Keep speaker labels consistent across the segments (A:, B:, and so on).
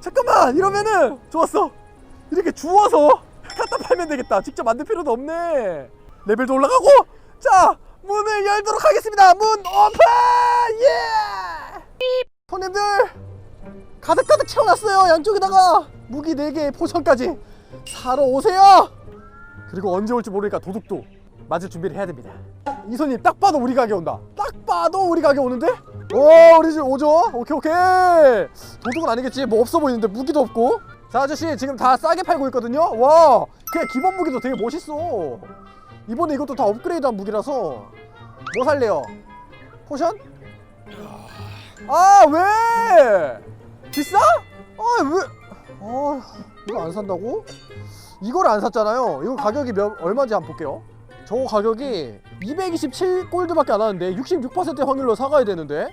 A: 잠깐만 이러면은 좋았어. 이렇게 주워서 갖다 팔면 되겠다. 직접 만들 필요도 없네. 레벨도 올라가고 자 문을 열도록 하겠습니다. 문 오픈! 예! 손님들 가득가득 채워놨어요. 양쪽에다가 무기 4개 포션까지. 사러 오세요! 그리고 언제 올지 모르니까 도둑도 맞을 준비를 해야 됩니다. 이 손님 딱 봐도 우리 가게 온다. 딱 봐도 우리 가게 오는데 오 우리 집 오죠? 오케이 오케이. 도둑은 아니겠지. 뭐 없어 보이는데 무기도 없고. 자 아저씨 지금 다 싸게 팔고 있거든요? 와 그냥 기본 무기도 되게 멋있어. 이번에 이것도 다 업그레이드한 무기라서. 뭐 살래요? 포션? 아 왜? 비싸? 아 왜? 아 이거 안 산다고? 이걸 안 샀잖아요. 이거 가격이 몇 얼마인지 한번 볼게요 저 가격이 227 골드밖에 안 하는데 66%의 확률로 사가야 되는데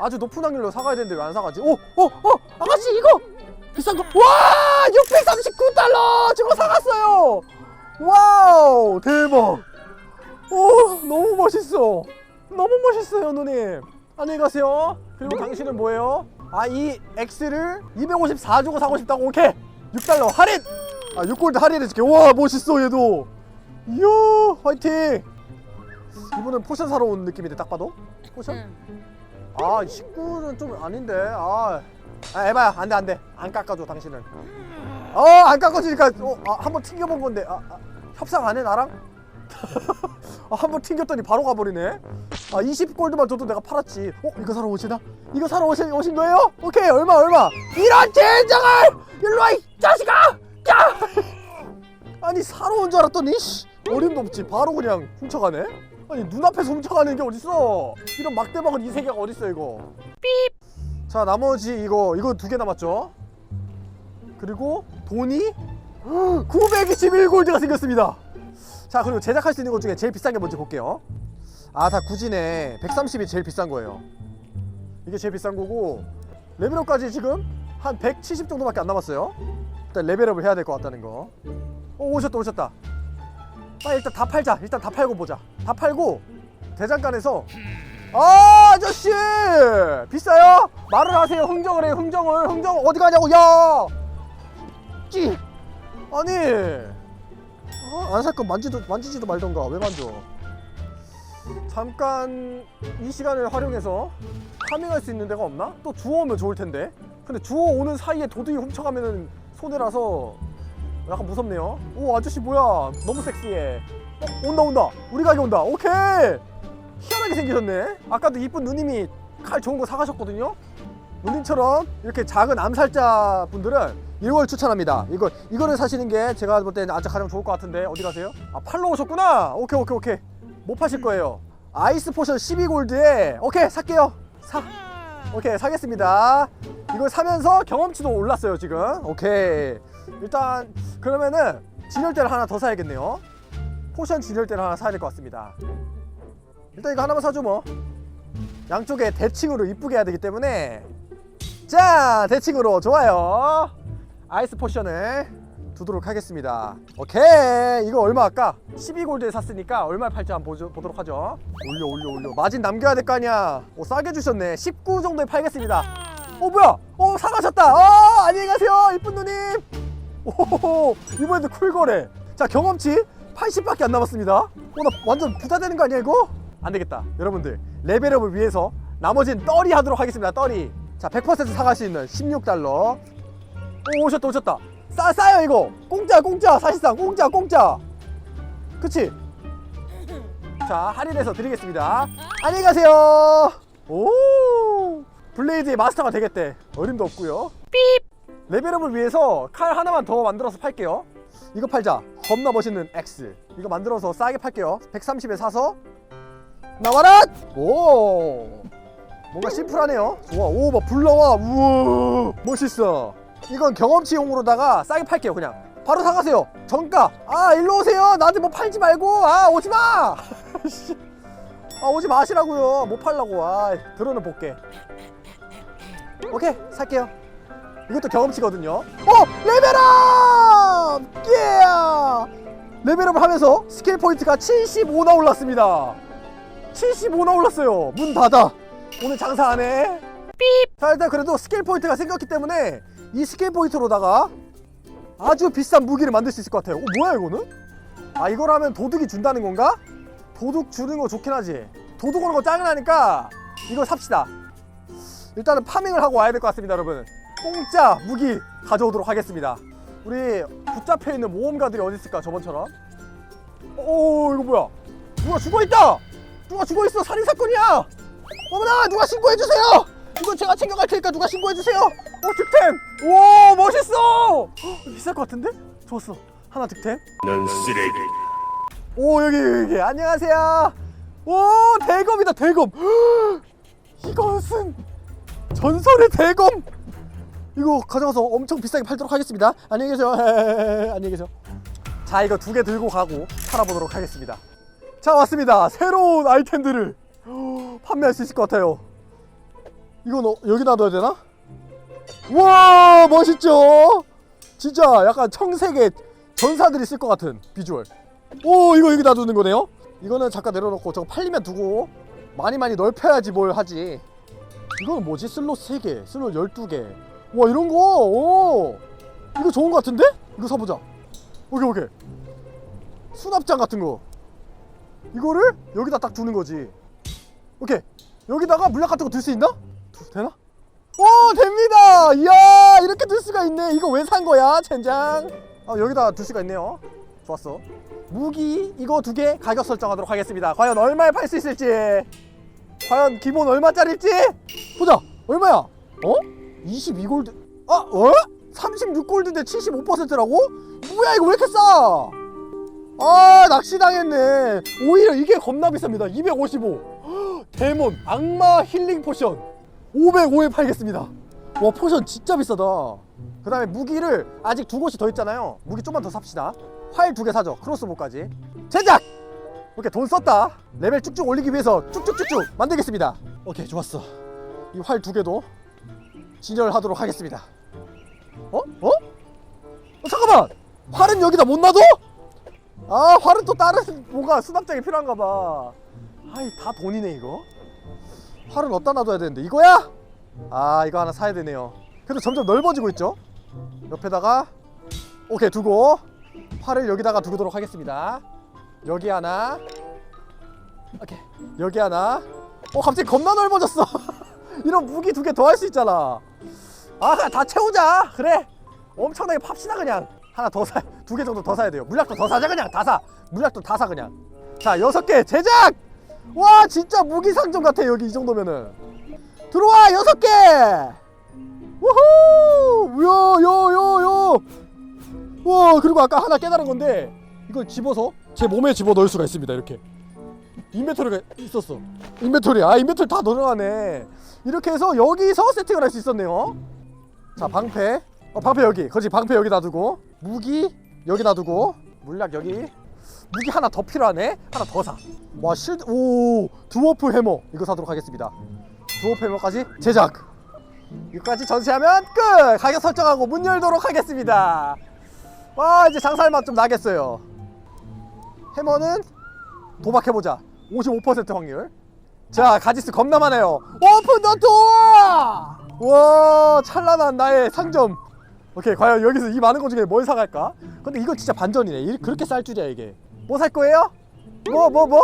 A: 아주 높은 확률로 사가야 되는데 왜 안 사가지? 오! 오! 오! 아가씨 이거! 비싼 거! 와! 639달러! 저거 사갔어요! 와우! 대박! 오! 너무 멋있어! 너무 멋있어요 누님 안녕히 가세요 그리고 당신은 뭐예요? 아 이 X를 254 주고 사고 싶다고 오케이 6달러 할인! 아 6골드 할인해줄게 와 멋있어 얘도 이야 화이팅! 이분은 포션 사러 온 느낌인데 딱 봐도? 포션? 아 19는 좀 아닌데. 아, 아 에바야 안돼 안돼. 안 깎아줘 당신은. 어안 깎아주니까 어, 아, 한번 튕겨본 건데. 아, 아, 협상 안 해 나랑? 아, 한번 튕겼더니 바로 가버리네. 아 20골드만 줘도 내가 팔았지. 어 이거 사러 오시나? 이거 사러 오신, 오신 거예요? 오케이 얼마 얼마? 이런 젠장을! 일로와 이 자식아! 야! 아니 사러 온 줄 알았더니 씨, 어림도 없지. 바로 그냥 훔쳐가네? 아니 눈앞에서 훔쳐가는 게 어딨어? 이런 막대먹은 이 세계가 어딨어 이거? 삐자 나머지 이거 이거 두 개 남았죠? 그리고 돈이 921골드가 생겼습니다. 자 그리고 제작할 수 있는 것 중에 제일 비싼 게 뭔지 볼게요. 아 다 구진에 130이 제일 비싼 거예요. 이게 제일 비싼 거고 레벨업까지 지금 한 170 정도밖에 안 남았어요. 일단 레벨업을 해야 될 것 같다는 거. 오, 오셨다 오셨다 빨리 일단 다 팔자. 일단 다 팔고 보자. 다 팔고 대장간에서 아 아저씨! 비싸요? 말을 하세요. 흥정을 해요. 흥정을. 흥정 어디 가냐고. 야! 찌! 아니. 아, 안살 건 만지도 만지지도 말던가. 왜 만져? 잠깐 이 시간을 활용해서 파밍할 수 있는 데가 없나? 또 주워오면 좋을 텐데. 근데 주워오는 사이에 도둑이 훔쳐가면은 손해라서 약간 무섭네요. 오 아저씨 뭐야? 너무 섹시해. 어, 온다 온다. 우리 가게 온다. 오케이! 희한하게 생기셨네. 아까도 이쁜 누님이 칼 좋은 거 사가셨거든요. 누님처럼 이렇게 작은 암살자 분들은 이걸 추천합니다. 이거 이거를 사시는 게 제가 볼 때는 아주 가장 좋을 것 같은데 어디 가세요? 아 팔로 오셨구나! 오케이 오케이 오케이. 못 파실 거예요? 아이스 포션 12골드에 오케이 살게요. 사 오케이 사겠습니다. 이걸 사면서 경험치도 올랐어요 지금. 오케이 일단 그러면은 진열대를 하나 더 사야겠네요. 포션 진열대를 하나 사야 될 것 같습니다. 일단 이거 하나만 사줘 뭐. 양쪽에 대칭으로 이쁘게 해야 되기 때문에. 자 대칭으로 좋아요. 아이스 포션을 두도록 하겠습니다. 오케이. 이거 얼마 아까? 12골드에 샀으니까 얼마 팔지 한번 보죠, 보도록 하죠. 올려 올려 올려. 마진 남겨야 될 거 아니야. 오 싸게 주셨네. 19 정도에 팔겠습니다. 어 뭐야? 어 사가셨다. 어 안녕히 가세요 이쁜 누님 오 이번에도 쿨거래. 자 경험치 80밖에 안 남았습니다. 어나 완전 부자 되는 거 아니야 이거? 안 되겠다. 여러분들 레벨업을 위해서 나머지는 떨이 하도록 하겠습니다 떨이. 자 100% 사갈 수 있는 16달러. 오 오셨다 오셨다. 싸 싸요 이거. 공짜 공짜 사실상 공짜 공짜. 그치? 자 할인해서 드리겠습니다. 안녕히 가세요. 오! 블레이드의 마스터가 되겠대. 어림도 없고요 레벨업을 위해서 칼 하나만 더 만들어서 팔게요. 이거 팔자. 겁나 멋있는 X. 이거 만들어서 싸게 팔게요. 130에 사서. 나와라! 오! 뭔가 심플하네요. 좋아. 오막 불나와. 우와. 멋있어. 이건 경험치용으로다가 싸게 팔게요 그냥. 바로 사가세요. 정가. 아 일로 오세요. 나한테 뭐 팔지 말고. 아 오지마! 아 오지 마시라고요. 못 팔라고. 아 들어는 볼게. 오케이 살게요 이것도 경험치거든요. 어 레벨업! 예 레벨업을 하면서 스킬 포인트가 75나 올랐습니다. 75나 올랐어요. 문 닫아. 오늘 장사 안해. 삐자 일단 그래도 스킬 포인트가 생겼기 때문에 이 스킬 포인트로다가 아주 비싼 무기를 만들 수 있을 것 같아요. 어 뭐야 이거는? 아 이거라면 도둑이 준다는 건가? 도둑 주는 거 좋긴 하지. 도둑 오는 거 짜증나니까 이거 삽시다. 일단은 파밍을 하고 와야 될 것 같습니다 여러분 공짜 무기 가져오도록 하겠습니다. 우리 붙잡혀 있는 모험가들이 어디 있을까 저번처럼? 오 이거 뭐야? 누가 죽어있다! 누가 죽어있어! 살인사건이야! 어머나 누가 신고해주세요! 이거 제가 챙겨갈 테니까 누가 신고해주세요! 오 득템! 오 멋있어! 헉, 비쌀 것 같은데? 좋았어. 하나 득템.
B: 넌 쓰레기.
A: 오 여기 여기. 안녕하세요. 오 대검이다 대검. 헉, 이것은 전설의 대검 이거 가져가서 엄청 비싸게 팔도록 하겠습니다. 안녕히 계세요. 안녕히 계세요. 자 이거 두 개 들고 가고 팔아보도록 하겠습니다. 자 왔습니다. 새로운 아이템들을 헉, 판매할 수 있을 것 같아요. 이건 어, 여기 놔둬야 되나? 와 멋있죠? 진짜 약간 청색의 전사들이 쓸 것 같은 비주얼. 오 이거 여기 놔두는 거네요? 이거는 잠깐 내려놓고 저거 팔리면 두고 많이 많이 넓혀야지 뭘 하지. 이거는 뭐지? 슬롯 3개 슬롯 12개 와 이런 거? 오! 이거 좋은 거 같은데? 이거 사보자. 오케이 오케이. 수납장 같은 거. 이거를 여기다 딱 두는 거지. 오케이. 여기다가 물약 같은 거둘수 있나? 두- 되나? 오 됩니다! 이야 이렇게 둘 수가 있네. 이거 왜 산 거야 젠장? 아 여기다 둘 수가 있네요. 좋았어. 무기 이거 두 개 가격 설정하도록 하겠습니다. 과연 얼마에 팔 수 있을지. 과연 기본 얼마짜리일지? 보자. 얼마야? 어? 22골드. 아 어? 36골드인데 75%라고? 뭐야 이거 왜 이렇게 싸? 아 낚시당했네. 오히려 이게 겁나 비쌉니다. 255 데몬 악마 힐링 포션. 505에 팔겠습니다. 와 포션 진짜 비싸다. 그 다음에 무기를 아직 두 곳이 더 있잖아요. 무기 좀만 더 삽시다. 활 두 개 사죠 크로스보까지. 제작! 오케이 돈 썼다. 레벨 쭉쭉 올리기 위해서 쭉쭉쭉쭉 만들겠습니다. 오케이 좋았어. 이 활 두 개도 진열하도록 하겠습니다. 어? 어? 어, 잠깐만! 활은 여기다 못 놔둬? 아 활은 또 다른 뭐가 수납장이 필요한가 봐. 아이 다 돈이네 이거. 활은 어디다 놔둬야 되는데? 이거야? 아 이거 하나 사야 되네요. 그래도 점점 넓어지고 있죠? 옆에다가 오케이 두고. 활을 여기다가 두도록 하겠습니다. 여기 하나. 오케이. 여기 하나. 어 갑자기 겁나 넓어졌어. 이런 무기 두 개 더 할 수 있잖아 아 다 채우자. 그래. 엄청나게 팝시다 그냥. 하나 더 사 두 개 정도 더 사야 돼요. 물약도 더 사자 그냥. 다사. 물약도 다 사 그냥. 자 여섯 개 제작! 와 진짜 무기 상점 같아 여기 이 정도면은. 들어와 여섯 개! 우후! 요요요요 와 그리고 아까 하나 깨달은 건데 이걸 집어서? 제 몸에 집어 넣을 수가 있습니다 이렇게 인벤토리가 있었어. 인벤토리 아 인벤토리 다 들어가네. 이렇게 해서 여기서 세팅을 할 수 있었네요. 자 방패. 어 방패 여기. 거지. 방패 여기 놔두고. 무기 여기 놔두고. 물약 여기. 무기 하나 더 필요하네. 하나 더사와 실드. 오 드워프 해머. 이거 사도록 하겠습니다. 드워프 해머까지 제작. 이거까지 전시하면 끝! 가격 설정하고 문 열도록 하겠습니다. 와 이제 장사할 맛 좀 나겠어요. 해머는 도박해보자 55% 확률. 자 가지수 겁나 많아요. 오픈 더 도어 와 찬란한 나의 상점. 오케이 과연 여기서 이 많은 것 중에 뭘 사갈까? 근데 이거 진짜 반전이네. 이- 그렇게 쌀 줄이야 이게. 뭐 살 거예요? 뭐 뭐 뭐?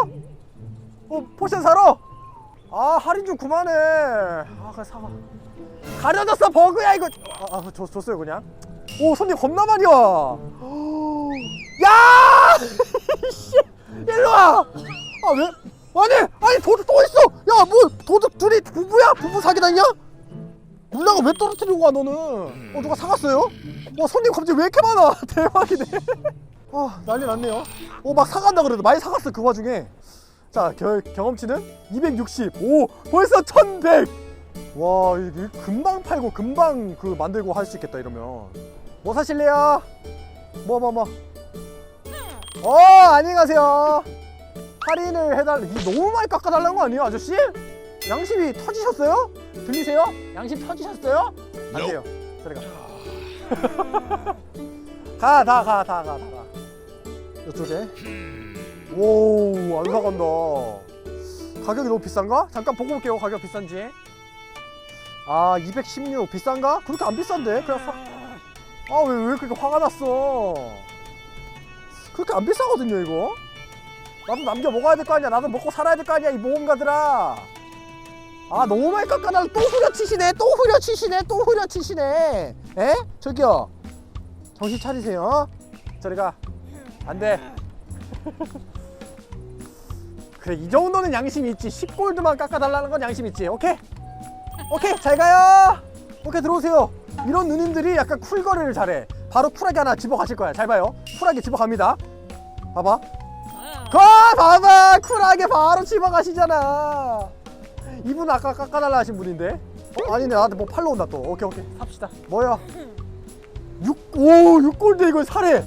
A: 어 포션 사러? 아 할인 좀 그만해. 아 그래 사가. 가려졌어 버그야 이거. 아, 아 줬, 줬어요 그냥. 오 손님 겁나 많이 와. 야! 씨, 일로 와! 아 왜? 아니 아니 도둑 또 있어! 야 뭐 도둑 둘이 부부야? 부부 사기다냐? 물량을 왜 떨어뜨리고 와 너는? 어 누가 사갔어요? 와 손님 갑자기 왜 이렇게 많아? 대박이네. 아 난리 났네요. 어막 사간다 그래도 많이 사갔어 그 와중에. 자 겨, 경험치는 260. 오 벌써 1100. 와 이게 금방 팔고 금방 그 만들고 할 수 있겠다 이러면. 뭐 사실래요? 뭐 뭐 뭐. 어 안녕히 가세요. 할인을 해달. 이 너무 많이 깎아달라는 거 아니에요 아저씨? 양심이 터지셨어요? 들리세요? 양심 터지셨어요? 안 돼요. 저리 가. 가, 다 가, 다 가, 다 가. 이쪽에. 오, 안 사 간다. 가격이 너무 비싼가? 잠깐 보고 올게요. 가격 비싼지. 아216 비싼가? 그렇게 안 비싼데 그냥 사... 아왜 왜 그렇게 화가 났어 그렇게 안 비싸거든요 이거 나도 남겨 먹어야 될 거 아니야. 나도 먹고 살아야 될 거 아니야 이 모험가들아. 아 너무 많이 깎아달라 또 후려치시네 또 후려치시네 또 후려치시네. 에? 저기요. 정신 차리세요. 저리 가. 안 돼. 그래 이 정도는 양심이 있지. 10골드만 깎아달라는 건 양심 있지. 오케이? 오케이 잘 가요. 오케이 들어오세요. 이런 누님들이 약간 쿨거리를 잘해. 바로 쿨하게 하나 집어 가실 거야. 잘 봐요. 쿨하게 집어 갑니다. 봐봐 가 봐봐 쿨하게 바로 집어가시잖아. 이분 아까 깎아달라 하신 분인데? 어, 아니네 나한테 뭐 팔로 온다 또. 오케이 오케이. 삽시다. 뭐야? 6, 오 6골드 이거 사래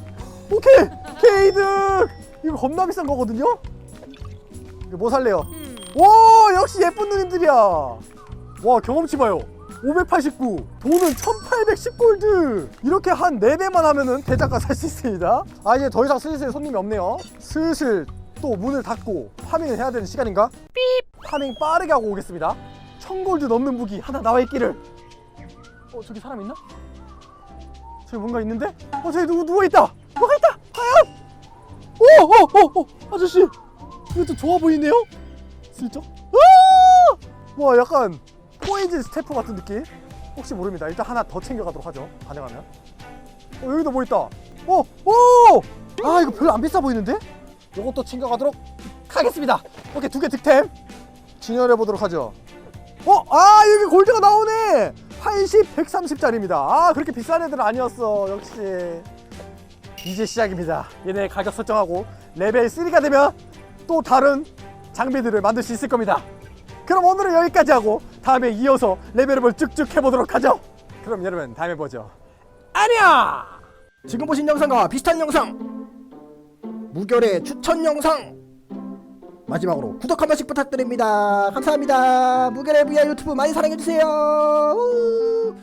A: 오케이. 케이득 이거 겁나 비싼 거거든요? 이거 뭐 살래요? 오 역시 예쁜 누님들이야. 와 경험치 봐요 589 돈은 1810골드. 이렇게 한 4배만 하면은 대장가 살 수 있습니다. 아 이제 더 이상 슬슬 손님이 없네요. 슬슬 또 문을 닫고 파밍을 해야 되는 시간인가? 삐 파밍 빠르게 하고 오겠습니다. 1000골드 넘는 무기 하나 나와 있기를. 어 저기 사람 있나? 저기 뭔가 있는데? 어 저기 누구 누워있다! 누가 있다! 과연! 오오오 오, 아저씨! 이것도 좋아 보이네요? 슬쩍 아! 와 약간 포이즌 스태프 같은 느낌? 혹시 모릅니다. 일단 하나 더 챙겨가도록 하죠 가능하면. 어 여기도 뭐 있다. 어오아 이거 별로 안 비싸 보이는데? 요것도 챙겨가도록 하겠습니다. 오케이 두 개 득템. 진열해 보도록 하죠. 어 아 여기 골드가 나오네! 80 130짜리입니다. 아 그렇게 비싼 애들은 아니었어. 역시. 이제 시작입니다. 얘네 가격 설정하고 레벨 3가 되면 또 다른 장비들을 만들 수 있을 겁니다. 그럼 오늘은 여기까지 하고 다음에 이어서 레벨업을 쭉쭉 해보도록 하죠. 그럼 여러분 다음에 보죠. 안녕
B: 지금 보신 영상과 비슷한 영상. 무결의 추천 영상. 마지막으로 구독 한 번씩 부탁드립니다. 감사합니다. 무결의 VR 유튜브 많이 사랑해주세요